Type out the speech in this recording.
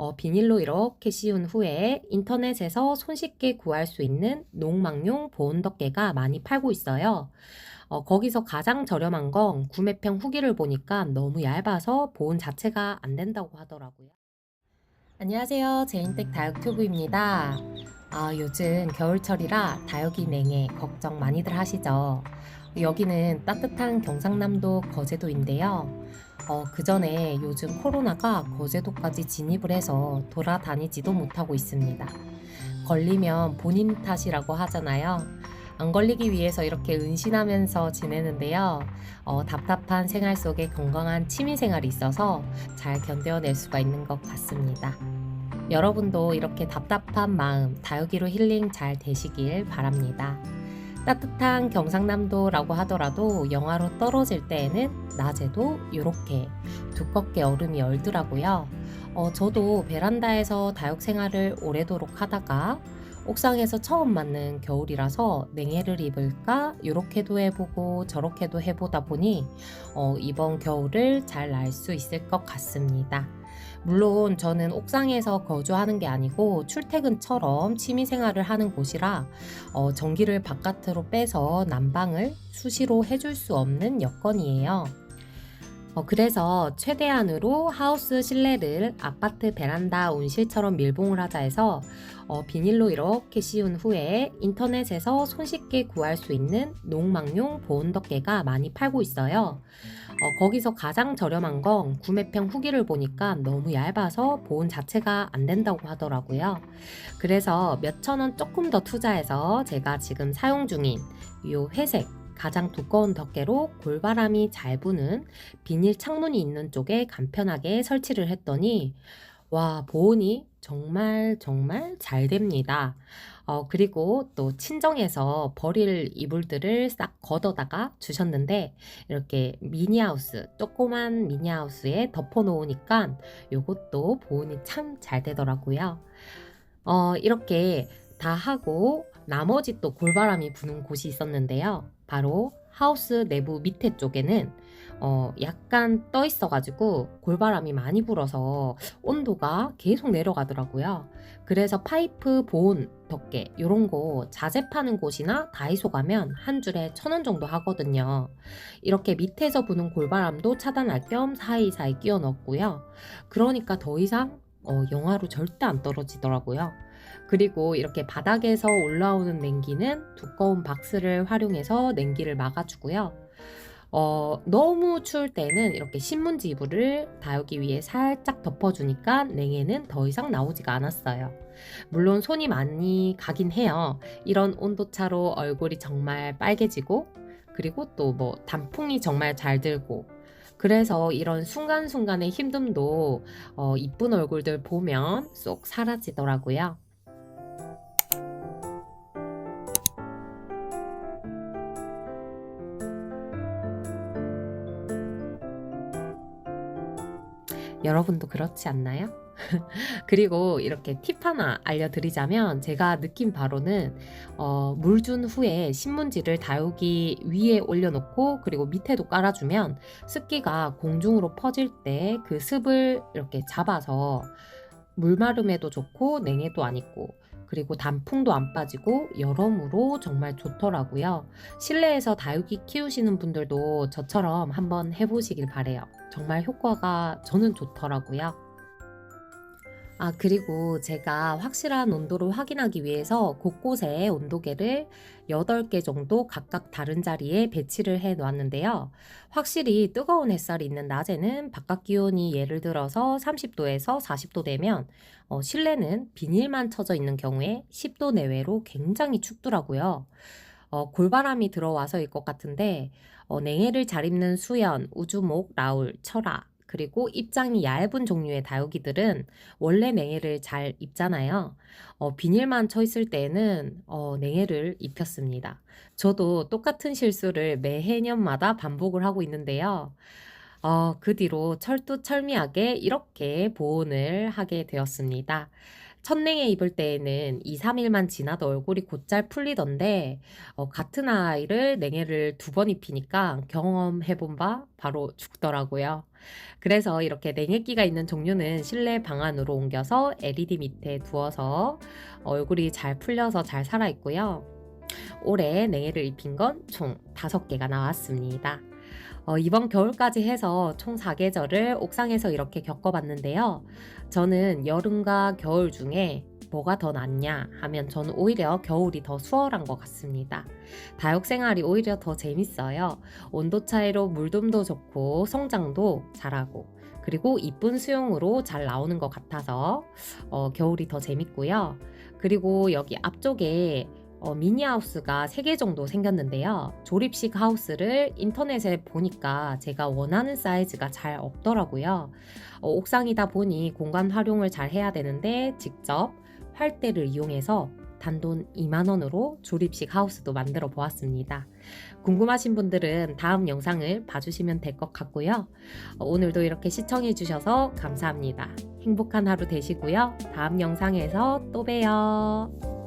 어, 비닐로 이렇게 씌운 후에 인터넷에서 손쉽게 구할 수 있는 농막용 보온 덮개가 많이 팔고 있어요. 어, 거기서 가장 저렴한 건 구매평 후기를 보니까 너무 얇아서 보온 자체가 안 된다고 하더라고요. 안녕하세요. 제인텍 다육튜브입니다. 아, 요즘 겨울철이라 다육이 냉해 걱정 많이들 하시죠? 여기는 따뜻한 경상남도 거제도인데요. 어, 그 전에 요즘 코로나가 거제도까지 진입을 해서 돌아다니지도 못하고 있습니다. 걸리면 본인 탓이라고 하잖아요. 안 걸리기 위해서 이렇게 은신하면서 지내는데요. 어, 답답한 생활 속에 건강한 취미 생활이 있어서 잘 견뎌낼 수가 있는 것 같습니다. 여러분도 이렇게 답답한 마음 다육이로 힐링 잘 되시길 바랍니다. 따뜻한 경상남도라고 하더라도 영하로 떨어질 때에는 낮에도 이렇게 두껍게 얼음이 얼더라고요. 어, 저도 베란다에서 다육 생활을 오래도록 하다가 옥상에서 처음 맞는 겨울이라서 냉해를 입을까 이렇게도 해보고 저렇게도 해보다 보니 어, 이번 겨울을 잘 날 수 있을 것 같습니다. 물론 저는 옥상에서 거주하는 게 아니고 출퇴근처럼 취미 생활을 하는 곳이라 어, 전기를 바깥으로 빼서 난방을 수시로 해줄 수 없는 여건이에요. 어, 그래서 최대한으로 하우스 실내를 아파트 베란다 온실처럼 밀봉을 하자 해서 어, 비닐로 이렇게 씌운 후에 인터넷에서 손쉽게 구할 수 있는 농막용 보온 덮개가 많이 팔고 있어요. 어, 거기서 가장 저렴한 건 구매평 후기를 보니까 너무 얇아서 보온 자체가 안 된다고 하더라고요. 그래서 몇천 원 조금 더 투자해서 제가 지금 사용 중인 이 회색 가장 두꺼운 덮개로 골바람이 잘 부는 비닐 창문이 있는 쪽에 간편하게 설치를 했더니 와 보온이 정말 정말 잘 됩니다. 어, 그리고 또 친정에서 버릴 이불들을 싹 걷어다가 주셨는데 이렇게 미니하우스 조그만 미니하우스에 덮어 놓으니까 요것도 보온이 참 잘 되더라고요. 어, 이렇게 다 하고 나머지 또 골바람이 부는 곳이 있었는데요. 바로 하우스 내부 밑에 쪽에는 어, 약간 떠 있어가지고 골바람이 많이 불어서 온도가 계속 내려가더라고요. 그래서 파이프 보온 덮개 이런 거 자재 파는 곳이나 다이소 가면 한 줄에 천 원 정도 하거든요. 이렇게 밑에서 부는 골바람도 차단할 겸 사이사이 끼워 넣었고요. 그러니까 더 이상 어, 영하로 절대 안 떨어지더라고요. 그리고 이렇게 바닥에서 올라오는 냉기는 두꺼운 박스를 활용해서 냉기를 막아주고요. 어, 너무 추울 때는 이렇게 신문지 이불을 다육이 위에 살짝 덮어주니까 냉해는 더 이상 나오지가 않았어요. 물론 손이 많이 가긴 해요. 이런 온도차로 얼굴이 정말 빨개지고, 그리고 또 뭐 단풍이 정말 잘 들고, 그래서 이런 순간순간의 힘듦도 어, 이쁜 얼굴들 보면 쏙 사라지더라고요. 여러분도 그렇지 않나요? 그리고 이렇게 팁 하나 알려드리자면 제가 느낀 바로는 어, 물 준 후에 신문지를 다육이 위에 올려놓고 그리고 밑에도 깔아주면 습기가 공중으로 퍼질 때 그 습을 이렇게 잡아서 물마름에도 좋고 냉해도 안 있고 그리고 단풍도 안 빠지고 여러모로 정말 좋더라고요. 실내에서 다육이 키우시는 분들도 저처럼 한번 해보시길 바래요. 정말 효과가 저는 좋더라고요. 아, 그리고 제가 확실한 온도를 확인하기 위해서 곳곳에 온도계를 8개 정도 각각 다른 자리에 배치를 해 놓았는데요. 확실히 뜨거운 햇살이 있는 낮에는 바깥 기온이 예를 들어서 30도에서 40도 되면 어, 실내는 비닐만 쳐져 있는 경우에 10도 내외로 굉장히 춥더라고요. 어, 골바람이 들어와서일 것 같은데 어, 냉해를 잘 입는 수연, 우주목, 라울, 철아 그리고 입장이 얇은 종류의 다육이들은 원래 냉해를 잘 입잖아요. 어, 비닐만 쳐 있을 때는 어, 냉해를 입혔습니다. 저도 똑같은 실수를 매 해년마다 반복을 하고 있는데요. 어, 그 뒤로 철두철미하게 이렇게 보온을 하게 되었습니다. 첫냉에 입을 때에는 2, 3일만 지나도 얼굴이 곧잘 풀리던데 어, 같은 아이를 냉해를 두 번 입히니까 경험해본 바 바로 죽더라고요. 그래서 이렇게 냉해기가 있는 종류는 실내 방 안으로 옮겨서 LED 밑에 두어서 얼굴이 잘 풀려서 잘 살아있고요. 올해 냉해를 입힌 건 총 5개가 나왔습니다. 어, 이번 겨울까지 해서 총 4계절을 옥상에서 이렇게 겪어봤는데요. 저는 여름과 겨울 중에 뭐가 더 낫냐 하면 저는 오히려 겨울이 더 수월한 것 같습니다. 다육 생활이 오히려 더 재밌어요. 온도 차이로 물듬도 좋고 성장도 잘하고 그리고 이쁜 수영으로 잘 나오는 것 같아서 어, 겨울이 더 재밌고요. 그리고 여기 앞쪽에 어, 미니하우스가 3개 정도 생겼는데요. 조립식 하우스를 인터넷에 보니까 제가 원하는 사이즈가 잘 없더라고요. 어, 옥상이다 보니 공간 활용을 잘 해야 되는데 직접 활대를 이용해서 단돈 2만원으로 조립식 하우스도 만들어 보았습니다. 궁금하신 분들은 다음 영상을 봐주시면 될 것 같고요. 어, 오늘도 이렇게 시청해주셔서 감사합니다. 행복한 하루 되시고요. 다음 영상에서 또 봬요.